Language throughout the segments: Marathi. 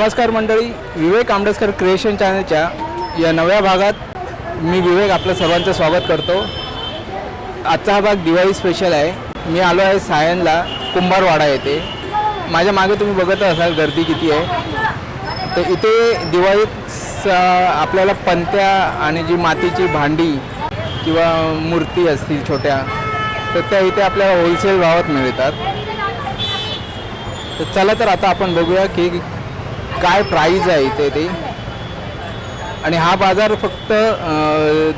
नमस्कार मंडळी विवेक आंबेडकर क्रिएशन चॅनलच्या या नव्या भागात मी विवेक आपलं सर्वांचं स्वागत करतो. आजचा हा भाग दिवाळी स्पेशल आहे. मी आलो आहे सायनला कुंभारवाडा येथे. माझ्या मागे तुम्ही बघत असाल गर्दी किती आहे. तर इथे दिवाळीत स- आपल्याला पंत्या आणि जी मातीची भांडी किंवा मूर्ती असतील छोट्या तर त्या इथे आपल्याला होलसेल भावात मिळतात. तर चला तर आता आपण बघूया की काय प्राईज आहे इथे ते? आणि हा बाजार फक्त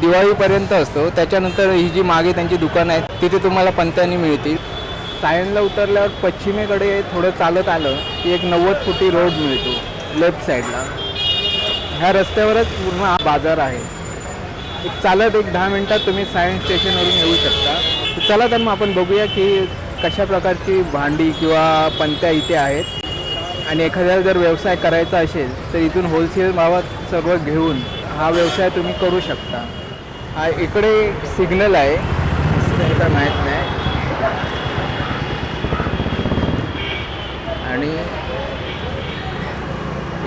दिवाळीपर्यंत असतो. त्याच्यानंतर ही जी मागे त्यांची दुकानं आहेत तिथे तुम्हाला पंत्यानी मिळतील. सायनला उतरल्यावर पश्चिमेकडे थोडं चालत आलं की एक नव्वद फुटी रोड मिळतो लेफ्ट साईडला. ह्या रस्त्यावरच पूर्ण हा बाजार आहे. एक चालत एक दहा मिनटात तुम्ही सायन्स स्टेशनवरून येऊ शकता. चला तर मग आपण बघूया की कशा प्रकारची भांडी किंवा पंत्या इथे आहेत. आणि एखाद्याला जर व्यवसाय करायचा असेल तर इथून होलसेल भावात सर्व घेऊन हा व्यवसाय तुम्ही करू शकता. हा इकडे सिग्नल आहे. दिसतंय माहीत नाही. आणि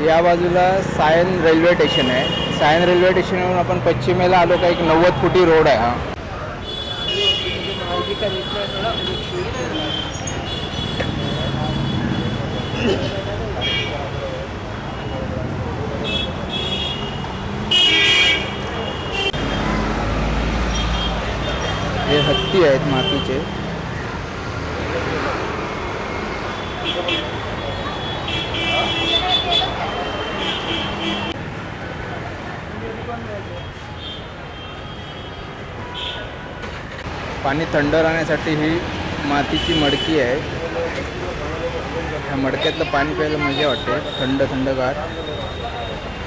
या बाजूला सायन रेल्वे स्टेशन आहे. सायन रेल्वे स्टेशनवरून आपण पश्चिमेला आलो का एक नव्वद फुटी रोड आहे हा. हे हत्ती आहेत मातीचे. पाणी थंड राहण्यासाठी ही मातीची मडकी आहे. ह्या मडक्यातलं पाणी प्यायला मजा वाटते. थंड थंडगार.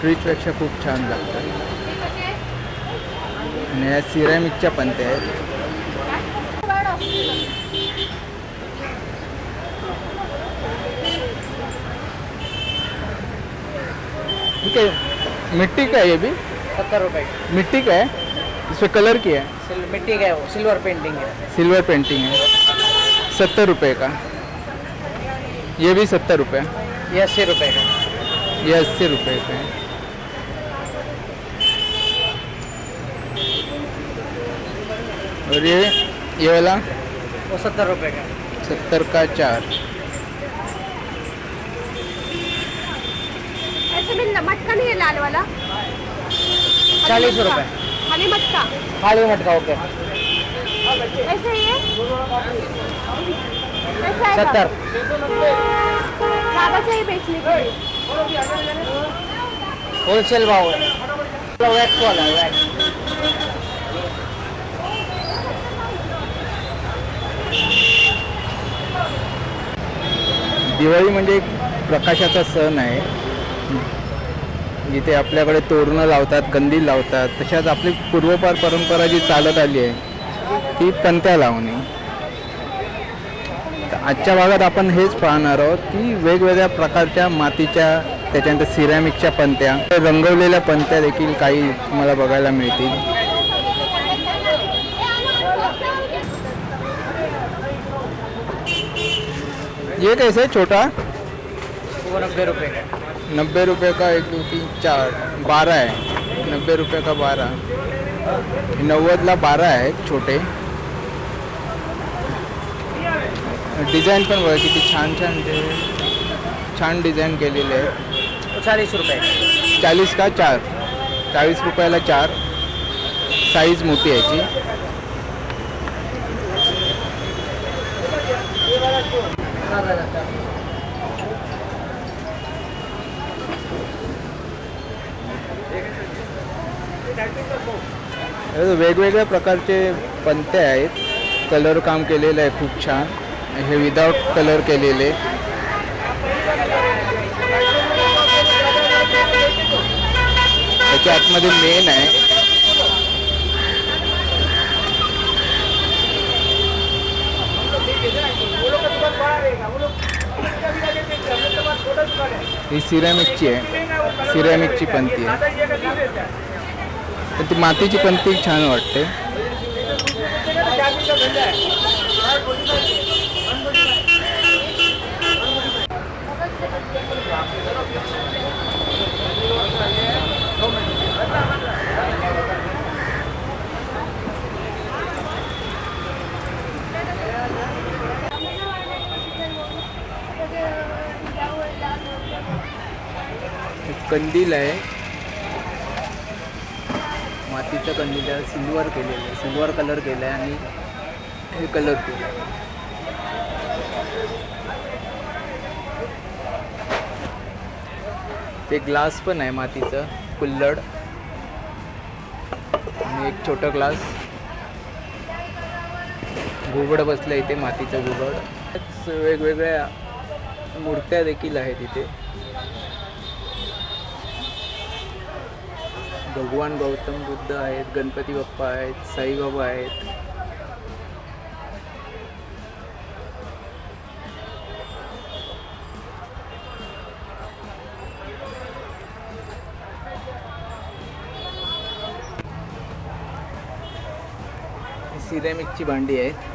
फ्रीजपेक्षा खूप छान लागतं. आणि या सिरॅमिकच्या पंत्या आहेत. ठीक है मिट्टी का है ये भी? सत्तर रुपए मिट्टी का है? इसमें कलर किया है? मिट्टी का है वो सिल्वर पेंटिंग है। सिल्वर पेंटिंग है। सत्तर रुपये का। ये भी सत्तर रुपये ये अस्सी रुपए का। ये अस्सी रुपये का है। और ये ये वाला? वो सत्तर रुपए का। सत्तर का चार। न- मटका नहीं है लाल वाला चालीस रुपए खाली मटका. खाली मटका ओके. ऐसे ही है है सत्तर. ज्यादा चाहिए बेचने के लिए होलसेल भाव है वैक्स वाला है वैक्स दिवाळी म्हणजे प्रकाशाचा सण आहे. जिथे आपल्याकडे तोरणं लावतात कंदील लावतात तशाच आपली पूर्वपार परंपरा जी चालत आली आहे ती पंत्या लावणे. आजच्या भागात आपण हेच पाहणार आहोत की वेगवेगळ्या प्रकारच्या मातीच्या त्याच्यानंतर सिरॅमिकच्या पंत्या रंगवलेल्या पंत्या देखील काही तुम्हाला बघायला मिळतील. ये कैसे छोटा? वो नब्बे का नब्बे रुपये का एक दो तीन चार? बारह आहे नब्बे रुपये का बारा नव्वदला बारा आहेत छोटे। डिझाईन पण बघा किती छान छान ते. छान डिझाईन केलेले आहे. वो चालीस रुपए का चाळीस का चार? चाळीस रुपयाला चार. साईज मोठी याची वेगवेगळ्या प्रकारचे पंते आहेत. कलर काम केलेलं आहे खूप छान. हे विदाऊट कलर केलेले. त्याच्या आतमध्ये मेन आहे. ही सिरॅमिकची आहे. सिरॅमिकची पंती आहे. तर ती मातीची पण ती छान वाटते. कंदील आहे. तिथं कंदील सिल्वर केलेलं आहे. सिल्वर कलर केला आहे आणि हे कलर केलं आहे ते ग्लास पण आहे मातीचं कुल्लड. आणि एक छोटं ग्लास घुबड बसलं इथे मातीचं घुबड वेगवेगळ्या मूर्त्या देखील आहेत इथे. भगवान गौतम बुद्ध आहेत गणपती बाप्पा आहेत साईबाबा आहेत. सिरेमिकची भांडी आहेत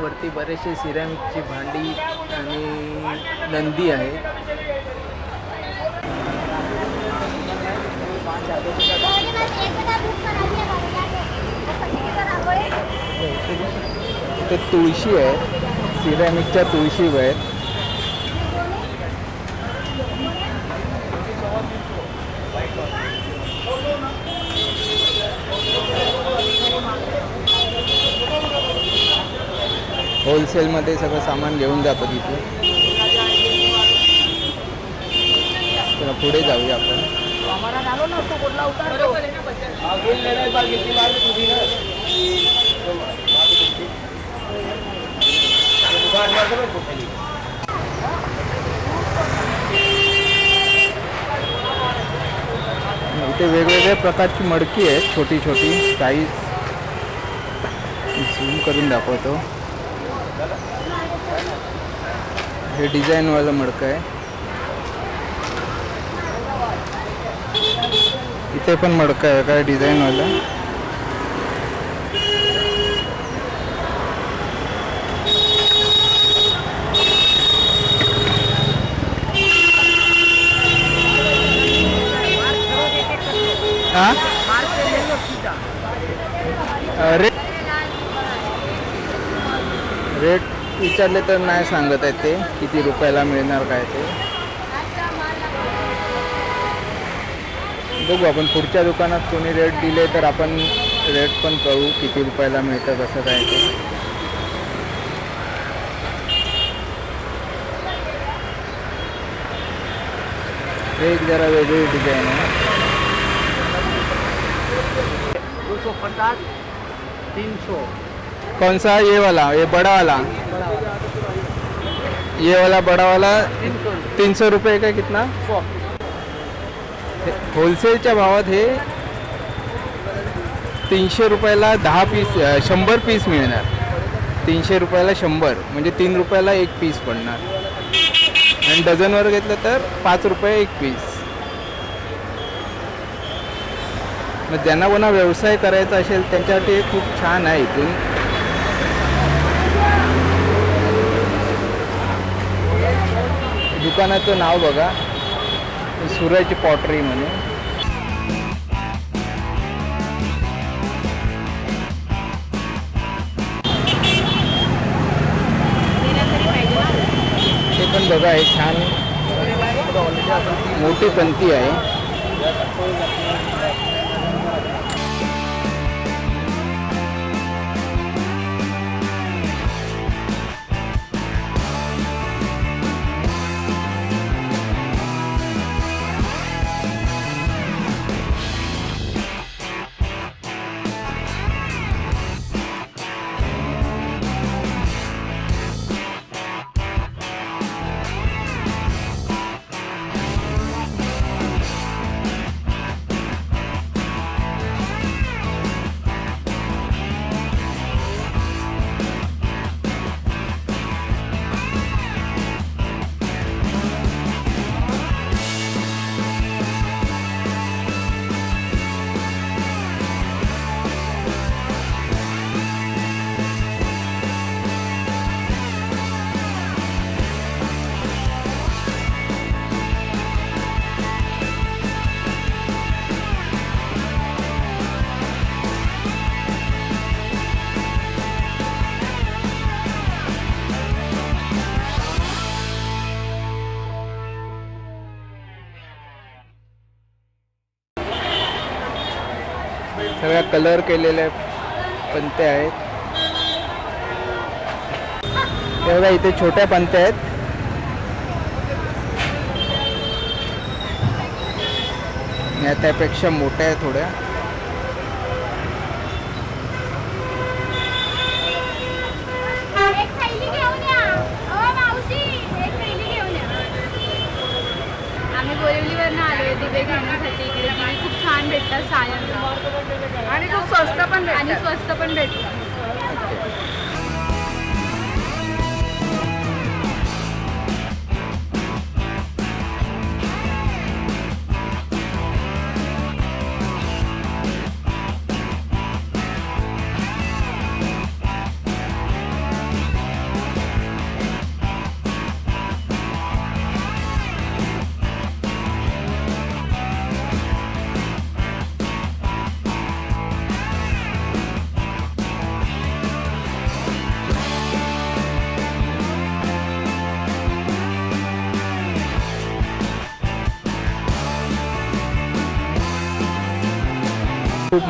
वरती बरेचसे सिरॅमिकची भांडी आणि नंदी आहेत ते तुळशी आहे. सिरॅमिकच्या तुळशी आहेत. होलसेलमध्ये सगळं सामान घेऊन जातो तिथे. तर पुढे जाऊया आपण. इथे वेगवेगळ्या प्रकारची मडकी आहे छोटी छोटी साईज झूम करून दाखवतो. हे डिझाईनवालं मडकं आहे. इथे पण मडकं आहे काय डिझाईनवालं? हा? रेट रेट विचारले तर नाही सांगत आहेत ते किती रुपयाला मिळणार काय ते. बघू आपण पुढच्या दुकानात कोणी रेट दिले तर आपण रेट पण कळू किती रुपयाला मिळतं कसं काय ते. हे एक जरा वेगळी डिझाईन आहे. दोनशे पचास तीन सौ कौन सा? ये वाला ये बड़ा वाला। ये वाला बड़ा वाला तीन सौ रुपये का कितना? होलसेलच्या भावात हे तीनशे रुपयाला दहा पीस शंभर पीस मिळणार. तीनशे रुपयाला शंभर म्हणजे तीन रुपयाला एक पीस पडणार. आणि डझनवर घेतलं तर पाच रुपये एक पीस. मग ज्यांना कोणा व्यवसाय करायचा असेल त्यांच्यासाठी खूप छान आहे इथून. दुकानाचं नाव बघा. सूरज पॉटरी म्हणून ते पण बघा आहे छान. मोठी पंथी आहे. सगळ्या कलर केलेल्या पंत्या आहेत. बघा इथे छोट्या पंत्या आहेत. या त्यापेक्षा मोठ्या आहेत थोड्या एक थैली घेऊन या ओ मावशी एक थैली घेऊन या आम्ही बोरिवलीवरनं आलोय दिवे घेण्यासाठी इकडे दिवे खूप छान भेटतात सायंला आणि खूप स्वस्त पण आणि स्वस्त पण भेटतात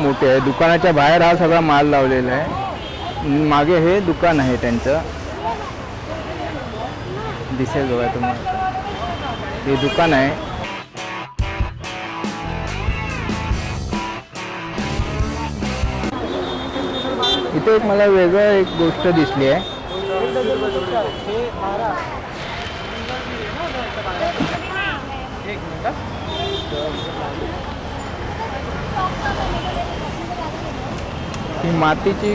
मोठी आहे. दुकानाच्या बाहेर हा सगळा माल लावलेला आहे. मागे हे दुकान आहे त्यांचं. दिसेल बघा तुम्हाला. हे दुकान आहे. इथे एक मला वेगळं एक गोष्ट दिसली आहे. ही मातीची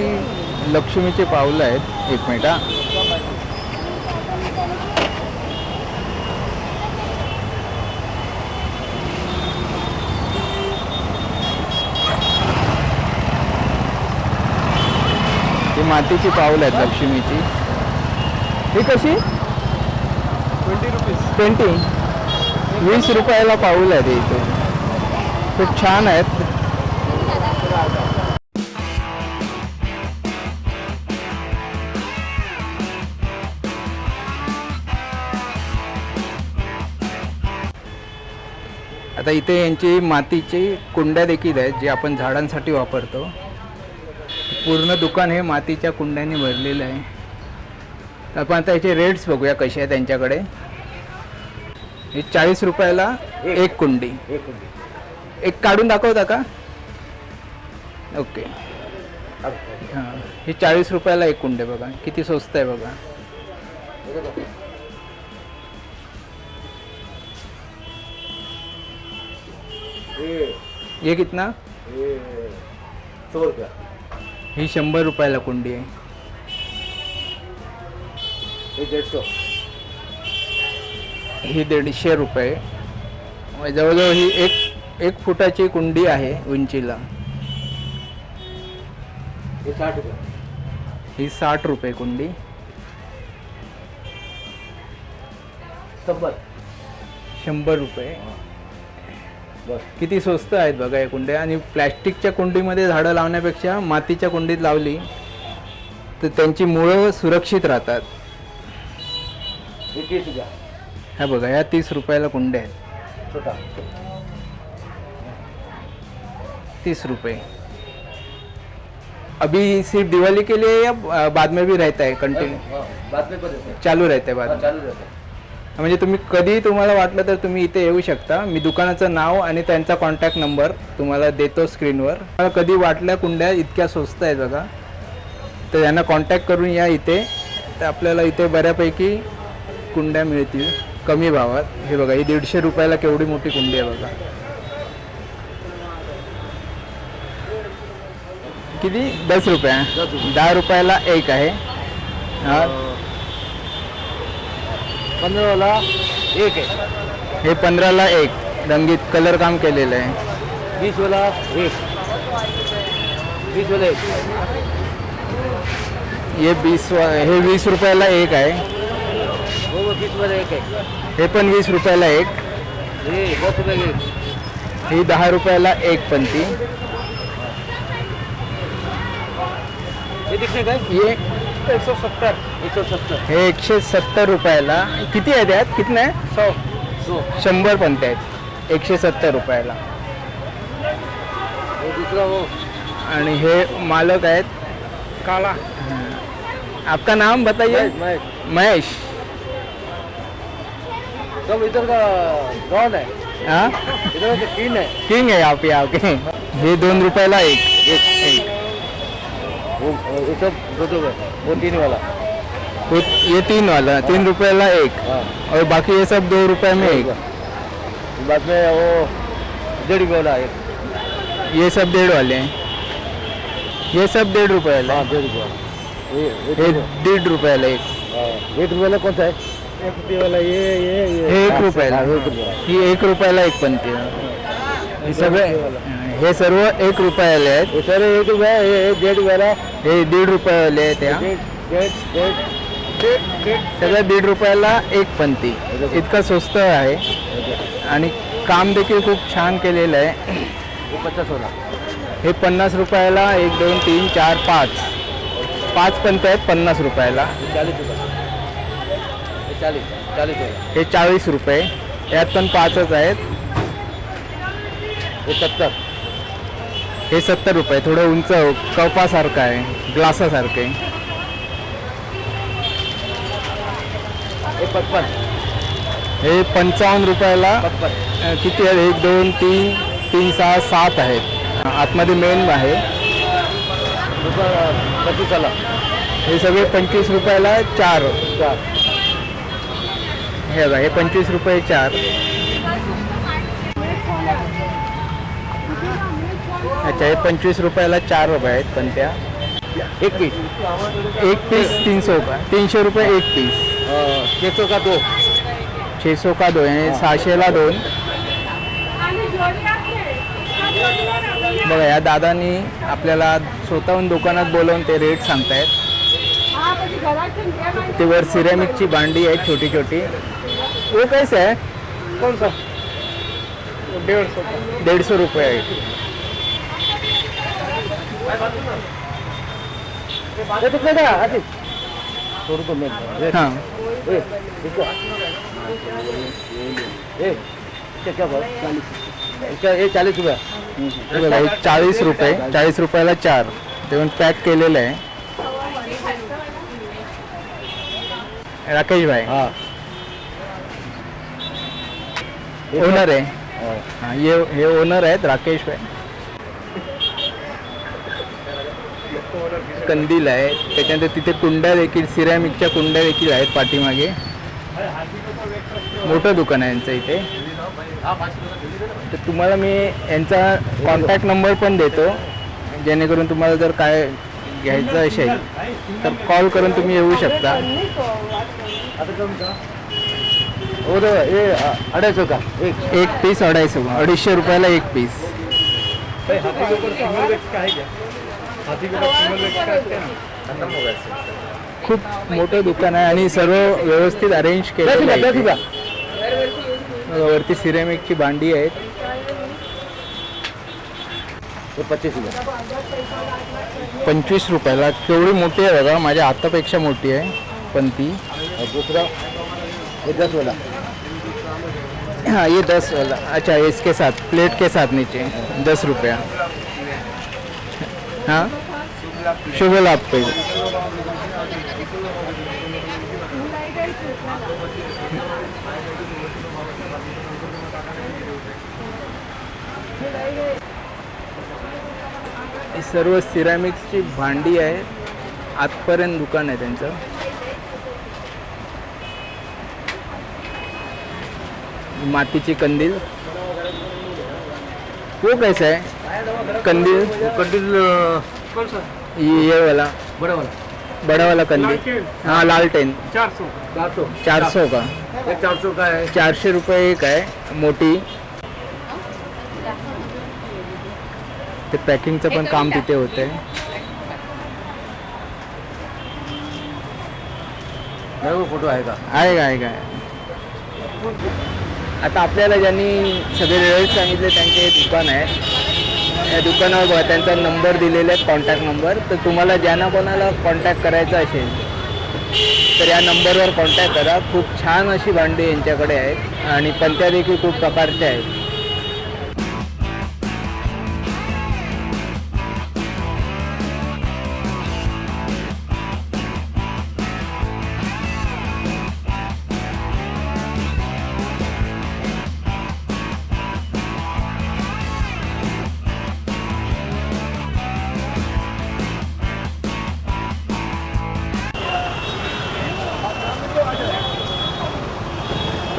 लक्ष्मीची पावलं आहेत एक मिनिट हा. मातीची पावलं आहेत लक्ष्मीची. ही कशी? ट्वेंटी रुपीज ट्वेंटी वीस रुपयाला पाऊल आहे ते इथे. खूप छान आहेत. आता इथे यांची मातीची कुंड्या देखील आहेत जे आपण झाडांसाठी वापरतो. पूर्ण दुकान हे मातीच्या कुंड्यांनी भरलेलं आहे. तर आपण आता याचे रेट्स बघूया कसे आहेत त्यांच्याकडे. हे चाळीस रुपयाला एक. कुंडी. एक रुपये एक काढून दाखवता का? ओके हां हे चाळीस रुपयाला एक कुंडे बघा. किती स्वस्त आहे बघा. ये. कितना? सौ रुपया. ही शंभर रुपयाला कुंडी आहे. ये डेढ़ सौ. ही दीडशे रुपये. जवळजवळ ही एक एक फुटाची कुंडी आहे उंचीला. ये साठ रुपया. ही साठ रुपये कुंडी. शंभर. रुपये. किती स्वस्त आहेत बघा या कुंड्या. आणि प्लॅस्टिकच्या कुंडीमध्ये झाडं लावण्यापेक्षा मातीच्या कुंडीत लावली तर त्यांची मुळं सुरक्षित राहतात. ह्या बघा ह्या तीस रुपयाला कुंड्या आहेत. तीस रुपये. अभी सिर्फ दिवाली के लिए या बाद में भी रहता है कंटिन्यू चालू रहता है बाद में? म्हणजे तुम्ही कधी तुम्हाला वाटलं तर तुम्ही इथे येऊ शकता. मी दुकानाचं नाव आणि त्यांचा कॉन्टॅक्ट नंबर तुम्हाला देतो स्क्रीनवर मला कधी वाटल्या कुंड्या इतक्या स्वस्त आहेत बघा. तर यांना कॉन्टॅक्ट करून या इथे. तर आपल्याला इथे बऱ्यापैकी कुंड्या मिळतील. कमी भावात. हे बघा ही दीडशे रुपयाला केवढी मोठी कुंडी आहे बघा. किती? दस रुपये. दहा रुपयाला एक आहे. हा. पंद्रह वाला एक है हे पंधराला एक. रंगीत कलर काम केलेलं आहे. बीस वाला एक. बीस वाला एक. हे वीस हे वीस रुपयाला एक आहे. वो वो बीस वाला एक है हे पण वीस रुपयाला एक. ये दस रुपये का एक. ही दहा रुपयाला एक पंती ये दिखने का हे एक सौ सत्तर. एक सौ सत्तर. हे एकशे सत्तर रुपयाला. किती आहे त्यात? किती आहे सौ. सौ. शंभर पंते आहेत एकशे सत्तर रुपयाला. दूसरा वो आणि हे मालक आहेत? काला. आपका नाम बताइए? महेश सब इधर का डॉन है? हाँ? इधर का किंग है? किंग आहे आप यहाँ के. हे दोन रुपयाला एक. एक एक. वो वो सब दो दो है वो तीन वाला। वो ये तीन वाला तीन रुपयाला एक। हाँ। और बाकी ये सब दो रुपए में एक। बाद में वो डेढ़ रुपये वाला एक। ये सब डेढ़ वाले हैं। ये सब डेढ़ रुपयाला हाँ डेढ़ रुपये वाला। ये एक हे रुपये- रुपयाला एक। हाँ, एक रुपये वाला कौन सा है? एक रुपये वाला ये ये ये। एक हाँ, रुपयाला हाँ, एक रुपये वाला। एक बनते हे। सगळे हे सर्व एक रुपयाले आहेत. ये सारे एक रुपये ये ये डेढ़ रुपये वाला हे दीड रुपयाले आहेत या. डेढ़ डेढ़ डेढ़ डेढ़ डेढ़ सगळं दीड रुपयाला एक पंती. इतकं स्वस्त आहे. आणि काम देखील खूप छान केलेलं आहे. पचास हे पन्नास रुपयाला एक दोन तीन चार पाच. पाच पंत आहेत पन्नास रुपयाला. ये चालीस रुपये. चालीस चालीस वाला हे चाळीस रुपये. यात पण पाचच आहेत. ये सत्तर. हे सत्तर रुपये थोडं उंच कपासारखं आहे ग्लासासारखं आहे. ये पचपन. हे पंचावन्न रुपयाला किती आहेत एक दोन तीन तीन सहा सात आहेत आतमध्ये मेन आहे. वाला हे सगळे पंचवीस रुपयाला चार. चार. हे बघा हे पंचवीस रुपये चार. अच्छा हे पंचवीस रुपयाला चार रुपये आहेत पण त्या. एक पीस एक पीस तीनशे का तीनशे रुपये एक पीस सौ का दो छे सौ का दोन आणि सहाशेला दोन. बघा या दादानी आपल्याला स्वतःहून दुकानात बोलवून ते रेट सांगतायत. ते वर सिरेमिकची भांडी आहेत छोटी छोटी वो कैसे आहे कौन सा डेढ़ सौ का दीडशे रुपये आहे ये तो कितना आशीष सौ रुपये में ये हां ये ये ये चालीस रुपया चाळीस रुपये चाळीस रुपयाला चार ते पण पॅक केलेलं आहे. राकेश भाई हाँ ओनर आहे हाँ हा, हे हे ओनर आहेत राकेश भाई कंदील आहे. त्याच्यानंतर तिथे कुंड्या देखील सिरॅमिकच्या कुंड्या देखील आहेत पाठीमागे. मोठं दुकान आहे यांचं इथे. तर तुम्हाला मी यांचा कॉन्टॅक्ट नंबर पण देतो. जेणेकरून तुम्हाला जर काय घ्यायचं असेल तर कॉल करून तुम्ही येऊ शकता. अढ़ाई सौ का? एक. एक पीस अडायशे अडीचशे रुपयाला एक पीस खूप मोठं दुकान आहे आणि सर्व व्यवस्थित अरेंज केलेलं आहे. वरती सिरेमिकची भांडी आहेत. पच्चीस रुपये. पंचवीस रुपयाला. केवढी मोठी आहे बघा माझ्या हातापेक्षा मोठी आहे पण ती. दूसरा. ये दस वाला हाँ ये दस वाला अच्छा इसके साथ प्लेट के साथ नीचे. दस रुपया. हां? शुभ लाभ ही सर्व सिरॅमिक्सची भांडी आहे. आतपर्यंत दुकान आहे त्यांचं. मातीची कंदील. वो कैसा आहे कंदील? कौन सा ये ये वाला. बड़ा वाला बड़ा वाला कंदील हाँ लालटेन चार सौ चार सौ चार सौ का? एक चार सौ का है चारशे रुपये एक आहे मोठी. ते पॅकिंगचं पण काम तिथे होतंय. फोटो आएगा आहे काय काय आता आपल्याला ज्यांनी सगळे रेट सांगितले त्यांचे दुकान आहे. या दुकानावर बघा त्यांचा नंबर दिलेला आहे कॉन्टॅक्ट नंबर तर तुम्हाला ज्यांना कोणाला कॉन्टॅक्ट करायचा असेल तर या नंबरवर कॉन्टॅक्ट करा. खूप छान अशी भांडी यांच्याकडे आहेत आणि पंत्या देखील खूप प्रकारच्या आहेत.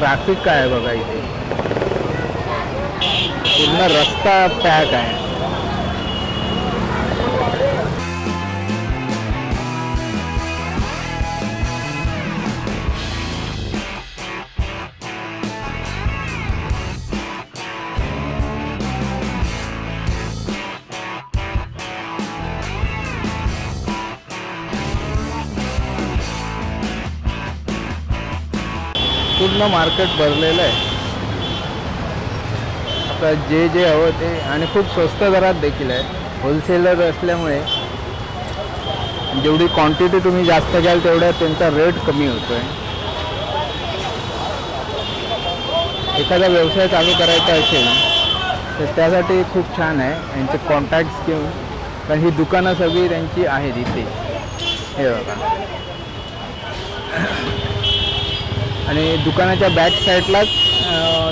ट्रॅफिक काय आहे बघा इथे? पूर्ण रस्ता पॅक आहे. पूर्ण मार्केट भरलेलं आहे. आता जे जे हवं ते आणि खूप स्वस्त दरात देखील आहे. होलसेलर असल्यामुळे जेवढी क्वांटिटी तुम्ही जास्त घ्याल तेवढ्या त्यांचा रेट कमी होतो आहे एखादा व्यवसाय चालू करायचा असेल तर त्यासाठी खूप छान आहे. यांचे कॉन्टॅक्ट्स घेऊन कारण ही दुकानं सगळी त्यांची आहेत इथे. हे बघा. आणि दुकानाच्या बॅक साईडलाच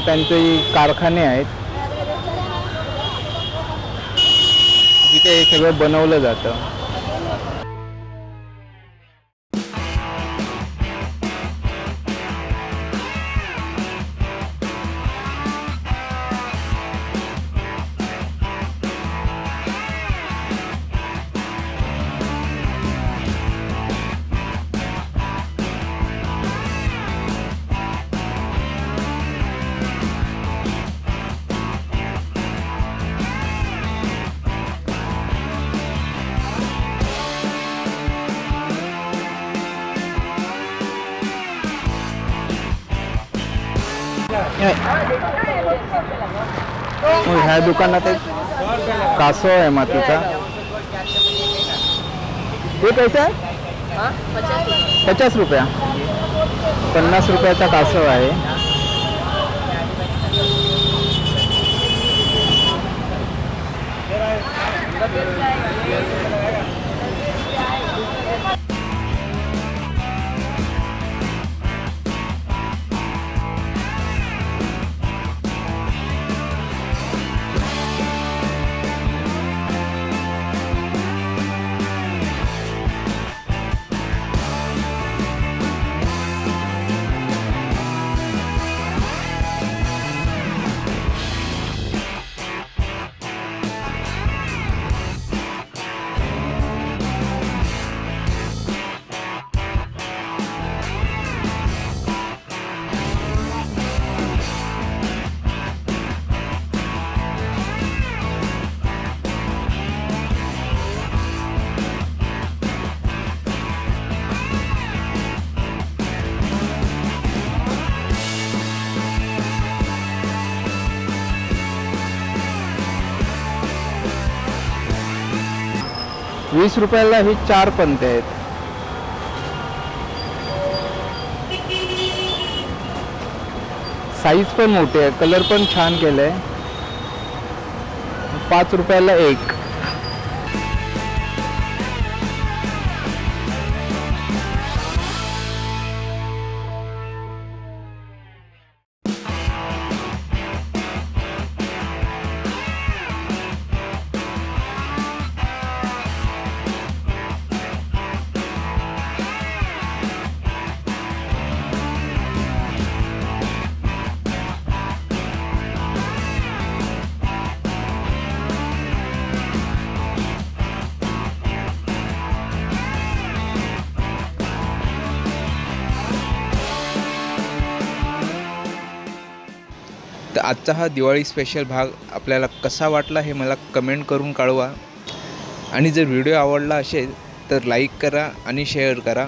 त्यांचे कारखाने आहेत. जिथे हे सगळं बनवलं जातं. ह्या दुकानात एक कासव आहे मातीचा. हे कैसे आहे? पचास रुपया. पन्नास रुपयाचा कासव आहे. वीस रुपयाला ही चार पंते आहेत. साईज पण मोठी आहे कलर पण छान केलंय. पाच रुपयाला एक. आजचा हा दिवाळी स्पेशल भाग आपल्याला कसा वाटला हे मला कमेंट करून कळवा. आणि जर व्हिडिओ आवडला असेल तर लाईक करा आणि शेअर करा.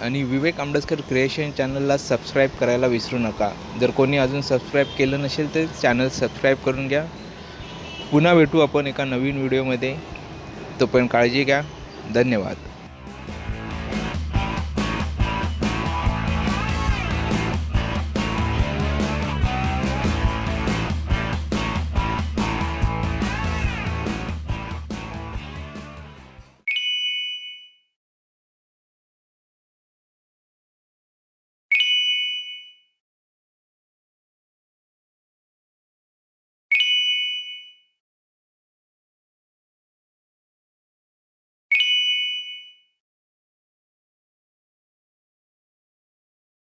आणि विवेक आंबेडकर क्रिएशन चॅनलला सबस्क्राईब करायला विसरू नका. जर कोणी अजून सबस्क्राईब केलं नसेल तर चॅनल सबस्क्राईब करून घ्या. पुन्हा भेटू आपण एका नवीन व्हिडिओमध्ये तो पण काळजी घ्या. धन्यवाद.